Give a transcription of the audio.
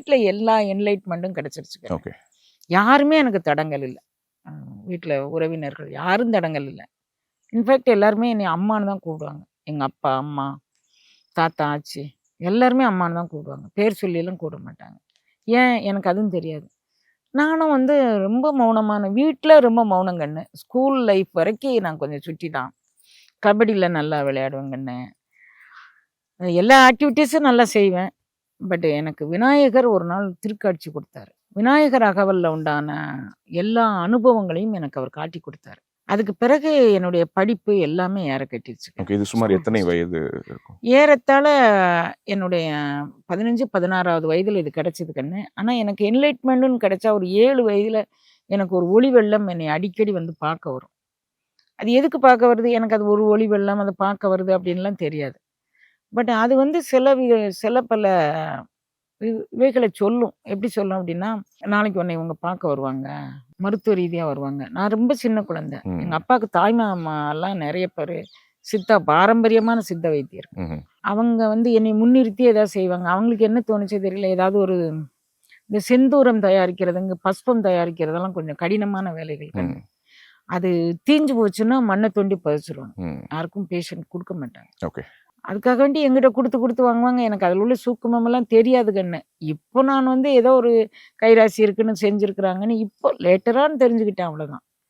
வீட்டில் எல்லா என்லைட்மெண்ட்டும் கிடைச்சிருச்சு ஓகே. யாருமே எனக்கு தடங்கல் இல்லை. வீட்டில் உறவினர்கள் யாரும் தடங்கல் இல்லை. இன்ஃபேக்ட் எல்லாருமே என்னை அம்மான்னு தான் கூப்பிடுவாங்க. எங்கள் அப்பா அம்மா தாத்தா ஆச்சி எல்லாருமே அம்மான்னு தான் கூப்பிடுவாங்க. பேர் சொல்லியெல்லாம் கூப்பிட மாட்டாங்க. ஏன்? எனக்கு அதுவும் தெரியாது. நானும் வந்து ரொம்ப மௌனமான வீட்டில் ரொம்ப மௌனம் கண்ணு ஸ்கூல் லைஃப் வரைக்கும் நான் கொஞ்சம் சுட்டி தான் கபடியில் நல்லா விளையாடுவேன் கண்ணு எல்லா ஆக்டிவிட்டீஸும் நல்லா செய்வேன். பட் எனக்கு விநாயகர் ஒரு நாள் திருக்காட்சி கொடுத்தாரு. விநாயகர் அகவலில் உண்டான எல்லா அனுபவங்களையும் எனக்கு அவர் காட்டி கொடுத்தாரு. அதுக்கு பிறகு என்னுடைய படிப்பு எல்லாமே ஏற கட்டிடுச்சு இது சுமார் எத்தனை வயது ஏறத்தாழ என்னுடைய பதினஞ்சு பதினாறாவது வயதில் இது கிடைச்சது கண்ணு. ஆனால் எனக்கு என்லைட்மெண்ட்டுன்னு கிடைச்சா ஒரு ஏழு வயதில் எனக்கு ஒரு ஒளி வெள்ளம் என்னை அடிக்கடி வந்து பார்க்க வரும். அது எதுக்கு பார்க்க வருது? எனக்கு அது ஒரு ஒளி வெள்ளம் அதை பார்க்க வருது அப்படின்லாம் தெரியாது. பட் அது வந்து சில சில பல இவைகளை சொல்லும். எப்படி சொல்லும் அப்படின்னா நாளைக்கு உன்னை இவங்க பார்க்க வருவாங்க. மருத்துவ ரீதியாக வருவாங்க. நான் ரொம்ப சின்ன குழந்தை. எங்கள் அப்பாவுக்கு தாய்மாமா எல்லாம் நிறைய பேர் சித்தா பாரம்பரியமான சித்த வைத்தியர். அவங்க வந்து என்னை முன்னிறுத்தி ஏதாவது செய்வாங்க. அவங்களுக்கு என்ன தோணுச்சோ தெரியல. ஏதாவது ஒரு இந்த செந்தூரம் தயாரிக்கிறதுங்க பஸ்பம் தயாரிக்கிறதெல்லாம் கொஞ்சம் கடினமான வேலைகள். அது தீஞ்சு போச்சுன்னா மண்ணை தோண்டி பதிச்சிருவாங்க. யாருக்கும் பேஷண்ட் கொடுக்க மாட்டாங்க. ஓகே. அதுக்காக வேண்டி எங்கிட்ட கொடுத்து கொடுத்து வாங்குவாங்க. எனக்கு அதில் உள்ள சூக்குமமெல்லாம் தெரியாது கண்ணு. இப்போ நான் வந்து ஏதோ ஒரு கைராசி இருக்குன்னு செஞ்சுருக்குறாங்கன்னு இப்போ லேட்டரான்னு தெரிஞ்சுக்கிட்டேன் அவ்வளோதான்